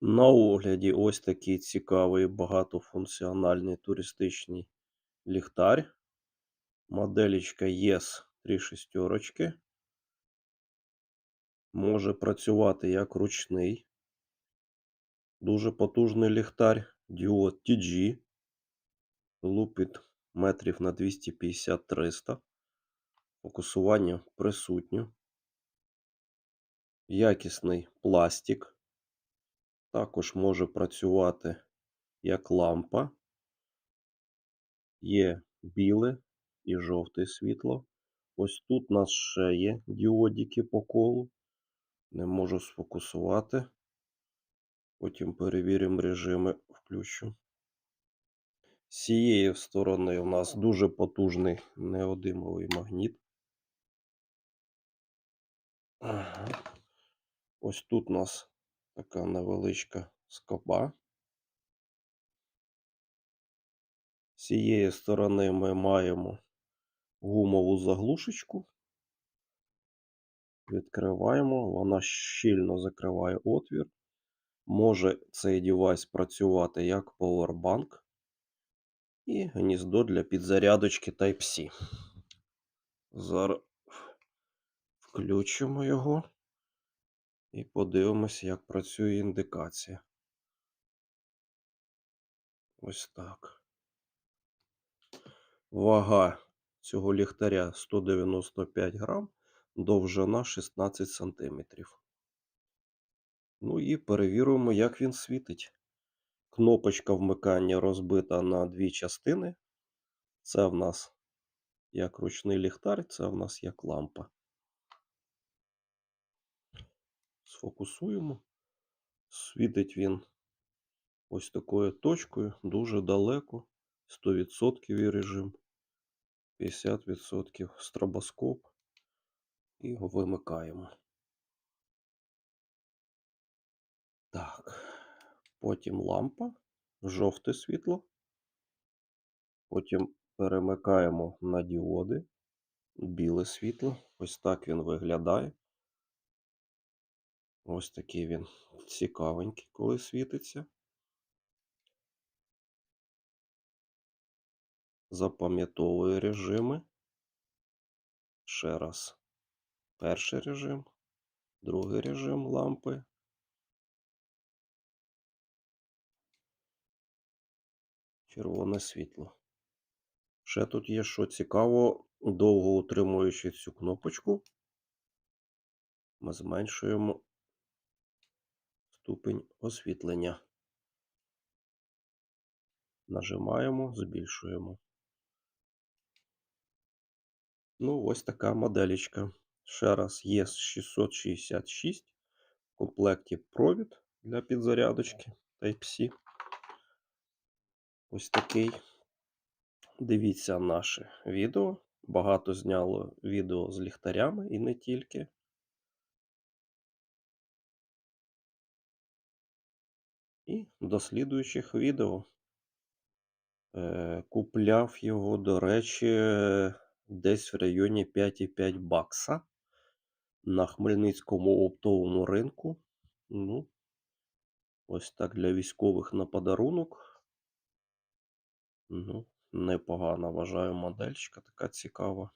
На огляді ось такий цікавий багатофункціональний туристичний ліхтар. Моделічка ES 3 шестерочки. Може працювати як ручний. Дуже потужний ліхтар. Діод TG. Лупить метрів на 250-300. Фокусування присутнє. Якісний пластик. Також може працювати як лампа. Є біле і жовте світло. Ось тут у нас ще є діодики по колу. Не можу сфокусувати. Потім перевіримо режими, включу. З цієї сторони у нас дуже потужний неодимовий магніт. Ага. Ось тут у нас така невеличка скоба. З цієї сторони ми маємо гумову заглушечку. Відкриваємо, вона щільно закриває отвір. Може цей девайс працювати як Powerbank і гніздо для підзарядочки Type-C. Зараз включимо його і подивимося, як працює індикація. Ось так. Вага цього ліхтаря 195 грам, довжина 16 сантиметрів. Ну і перевіримо, як він світить. Кнопочка вмикання розбита на дві частини. Це в нас як ручний ліхтар, це в нас як лампа. Сфокусуємо. Світить він ось такою точкою, дуже далеко. 100% режим, 50% стробоскоп. І його вимикаємо. Так, потім лампа, жовте світло. Потім перемикаємо на діоди, біле світло. Ось так він виглядає. Ось такий він цікавенький, коли світиться. Запам'ятовує режими. Ще раз. Перший режим, другий режим лампи. Червоне світло. Ще тут є, що цікаво, довго утримуючи цю кнопочку, ми зменшуємо ступень освітлення. Нажимаємо, збільшуємо. Ну, ось така моделічка. Ще раз є 666 в комплекті провід для підзарядочки Type-C. Ось такий. Дивіться наше відео. Багато зняло відео з ліхтарями і не тільки. І до слідуючих відео. Е, Купляв його, до речі, десь в районі 5,5 бакса на Хмельницькому оптовому ринку. Ну, ось так для військових на подарунок. Ну, непогана, вважаю, модельчика така цікава.